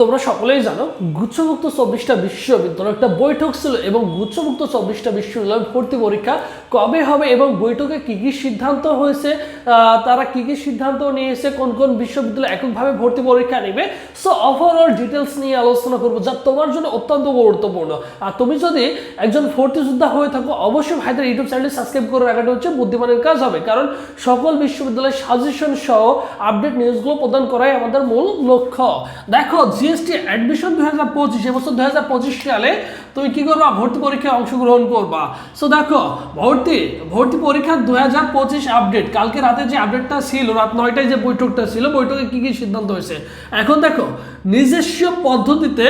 তোমরা সকলেই জানো, গুচ্ছমুক্ত চব্বিশটা বিশ্ববিদ্যালয়, একটা বৈঠক ছিল এবং গুচ্ছমুক্ত চব্বিশটা বিশ্ববিদ্যালয় ভর্তি পরীক্ষা কবে হবে এবং বৈঠকে কি কি সিদ্ধান্ত হয়েছে তারা কি কি সিদ্ধান্ত নিয়েছে, কোন কোন বিশ্ববিদ্যালয় এককভাবে ভর্তি পরীক্ষা নেবে সো ওভারঅল ডিটেলস নিয়ে আলোচনা করব যা তোমার জন্য অত্যন্ত গুরুত্বপূর্ণ। আর তুমি যদি একজন ভর্তি যোদ্ধা হয়ে থাকো, অবশ্যই ভাইদের ইউটিউব চ্যানেল সাবস্ক্রাইব করে রাখাটা হচ্ছে বুদ্ধিমানের কাজ হবে, কারণ সকল বিশ্ববিদ্যালয়ের সাজেশন সহ আপডেট নিউজগুলো প্রদান করাই আমাদের মূল লক্ষ্য। দেখো জিএসটি অ্যাডমিশন দুই হাজার পঁচিশ, এবছর দুই হাজার পঁচিশ সালে তুমি কি করবা? ভর্তি পরীক্ষায় অংশগ্রহণ করবা। সো দেখো, ভর্তি ভর্তি পরীক্ষা দু হাজার পঁচিশ আপডেট কালকে রাতে যে আপডেটটা ছিল, রাত নয়টায় যে বৈঠকটা ছিল, বৈঠকে কি কি সিদ্ধান্ত হয়েছে? এখন দেখো, নিজস্ব পদ্ধতিতে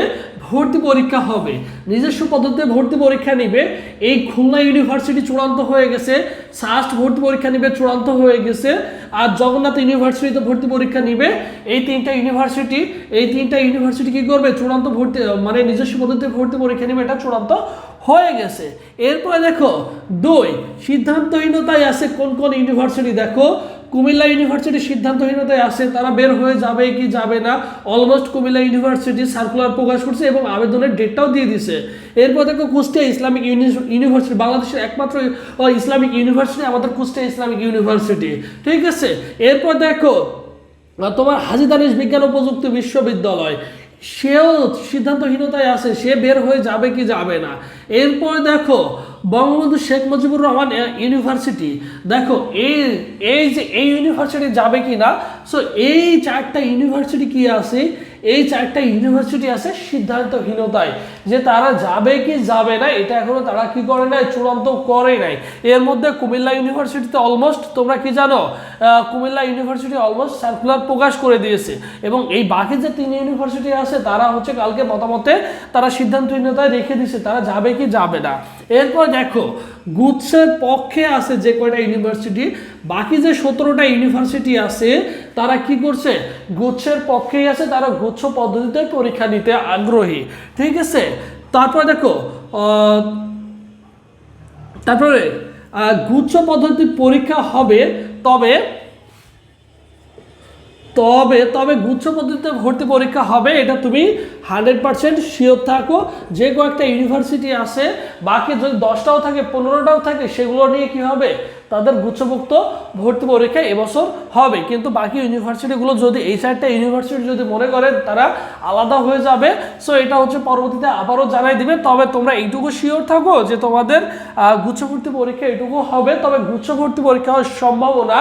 ভর্তি পরীক্ষা হবে। নিজস্ব পদ্ধতিতে ভর্তি পরীক্ষা নিবে। এই খুলনা ইউনিভার্সিটি চূড়ান্ত হয়ে গেছে। সাস্ট ভর্তি পরীক্ষা নিবে, চূড়ান্ত হয়ে গেছে। আর জগন্নাথ ইউনিভার্সিটিতে ভর্তি পরীক্ষা নিবে। এই তিনটা ইউনিভার্সিটি, এই তিনটা ইউনিভার্সিটি কি করবে? চূড়ান্ত ভর্তি মানে নিজস্ব পদ্ধতিতে ভর্তি পরীক্ষা নিবে, এটা চূড়ান্ত হয়ে গেছে। এরপরে দেখো, দুই, সিদ্ধান্তহীনতায় আছে কোন কোন ইউনিভার্সিটি? দেখো কুমিল্লা ইউনিভার্সিটি সিদ্ধান্তহীনতায় আছে, তারা বের হয়ে যাবে কি যাবে না অলমোস্ট কুমিল্লা ইউনিভার্সিটি সার্কুলার প্রকাশ করছে এবং আবেদনের ডেটটাও দিয়ে দিছে। এরপর দেখো কুষ্টিয়া ইসলামিক ইউনিভার্সিটি, বাংলাদেশের একমাত্র ইসলামিক ইউনিভার্সিটি, আমাদের কুষ্টিয়া ইসলামিক ইউনিভার্সিটি, ঠিক আছে? এরপর দেখো তোমার হাজি দানিশ বিজ্ঞান ও প্রযুক্তি বিশ্ববিদ্যালয়, সেও সিদ্ধান্তহীনতায় আছে, সে বের হয়ে যাবে কি যাবে না। এরপর দেখো বঙ্গবন্ধু শেখ মুজিবুর রহমান ইউনিভার্সিটি দেখো এই এই যে, এই ইউনিভার্সিটি যাবে কি না সো এই চারটা ইউনিভার্সিটি কি আছে? এই চারটা ইউনিভার্সিটি আছে সিদ্ধান্তহীনতায়, যে তারা যাবে কি যাবে না, এটা এখনও তারা কি করে নাই, চূড়ান্ত করে নাই। এর মধ্যে কুমিল্লা ইউনিভার্সিটিতে অলমোস্ট তোমরা কি জানো কুমিল্লা ইউনিভার্সিটি অলমোস্ট সার্কুলার প্রকাশ করে দিয়েছে। এবং এই বাকি যে তিন ইউনিভার্সিটি আছে, তারা হচ্ছে কালকে মতামতে তারা সিদ্ধান্তহীনতায় রেখে দিছে তারা যাবে কি যাবে না। এরপর দেখো গুচ্ছের পক্ষে আছে যে কয়টা ইউনিভার্সিটি বাকি যে সতেরোটা ইউনিভার্সিটি আছে, তারা কি করছে? গুচ্ছের পক্ষেই আছে, তারা গুচ্ছ পদ্ধতিতে পরীক্ষা নিতে আগ্রহী। ঠিক আছে? তারপর দেখো তারপরে গুচ্ছ পদ্ধতি পরীক্ষা হবে, তবে তবে তবে গুচ্ছ পদ্ধতিতে ভর্তি পরীক্ষা হবে, এটা তুমি হান্ড্রেড পার্সেন্ট শিওর থাকো। যে কয়েকটা ইউনিভার্সিটি আছে, বাকি যদি দশটাও থাকে, পনেরোটাও থাকে, সেগুলো নিয়ে কি হবে? তাদের গুচ্ছভুক্ত ভর্তি পরীক্ষা এবছর হবে। কিন্তু বাকি ইউনিভার্সিটিগুলো যদি, এই চারটা ইউনিভার্সিটি যদি মনে করে তারা আলাদা হয়ে যাবে। সো এটা হচ্ছে পরবর্তীতে আবারও জানাই দিবে। তবে তোমরা এইটুকু শিওর থাকো যে তোমাদের গুচ্ছভর্তি পরীক্ষা এটুকু হবে। তবে গুচ্ছভর্তি পরীক্ষা হওয়ার সম্ভাবনা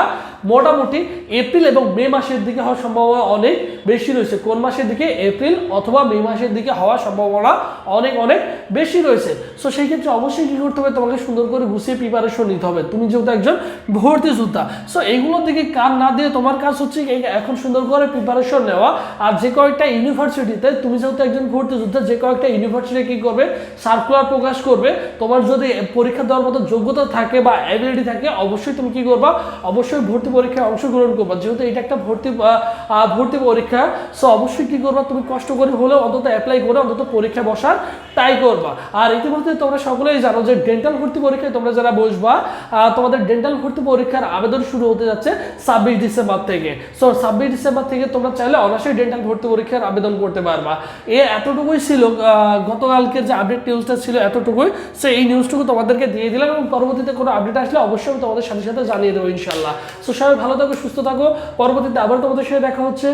মোটামুটি এপ্রিল এবং মে মাসের দিকে হওয়ার সম্ভাবনা অনেক। বেশি রয়েছে। কোন মাসের দিকে? এপ্রিল অথবা মে মাসের দিকে হওয়ার সম্ভাবনা অনেক অনেক বেশি রয়েছে। সো সেই ক্ষেত্রে অবশ্যই কী করতে হবে? তোমাকে সুন্দর করে গুছিয়ে প্রিপারেশন নিতে হবে। তুমি যেহেতু একজন ভর্তি যোদ্ধা সো এইগুলোর দিকে কান না দিয়ে তোমার কাজ হচ্ছে এখন সুন্দর করে প্রিপারেশন নেওয়া। আর যে কয়েকটা ইউনিভার্সিটিতে তুমি যেহেতু একজন ভর্তি যোদ্ধা, যে কয়েকটা ইউনিভার্সিটি কি করবে? সার্কুলার প্রকাশ করবে। তোমার যদি পরীক্ষা দেওয়ার মতো যোগ্যতা থাকে বা অ্যাবিলিটি থাকে, অবশ্যই তুমি কি করবা? অবশ্যই ভর্তি পরীক্ষায় অংশগ্রহণ করবা। যেহেতু এটা একটা ভর্তি ভর্তি পরীক্ষা সো অবশ্যই কি করবা? তুমি কষ্ট করে হলেও অন্তত অ্যাপ্লাই করে অন্তত পরীক্ষা বসার ট্রাই করবা। আর ইতিমধ্যে তোমরা সকলেই জানো যে ডেন্টাল ভর্তি পরীক্ষায় তোমরা যারা বসবা তোমাদের ডেন্টাল ভর্তি পরীক্ষার আবেদন শুরু হতে যাচ্ছে ছাব্বিশ ডিসেম্বর থেকে। সো ছাব্বিশ ডিসেম্বর থেকে তোমরা চাইলে অনার্সেই ডেন্টাল ভর্তি পরীক্ষার আবেদন করতে পারবা। এ এতটুকুই ছিল গতকালকে যে আপডেট নিউজটা ছিল এতটুকুই। সো এই নিউজটুকু তোমাদেরকে দিয়ে দিলাম এবং পরবর্তীতে কোনো আপডেট আসলে অবশ্যই আমি তোমাদের সাথে সাথে জানিয়ে দেবো ইনশাল্লাহ সো সবাই ভালো থাকো, সুস্থ থাকো। পরবর্তীতে আবার তোমাদের সাথে দেখা হচ্ছে।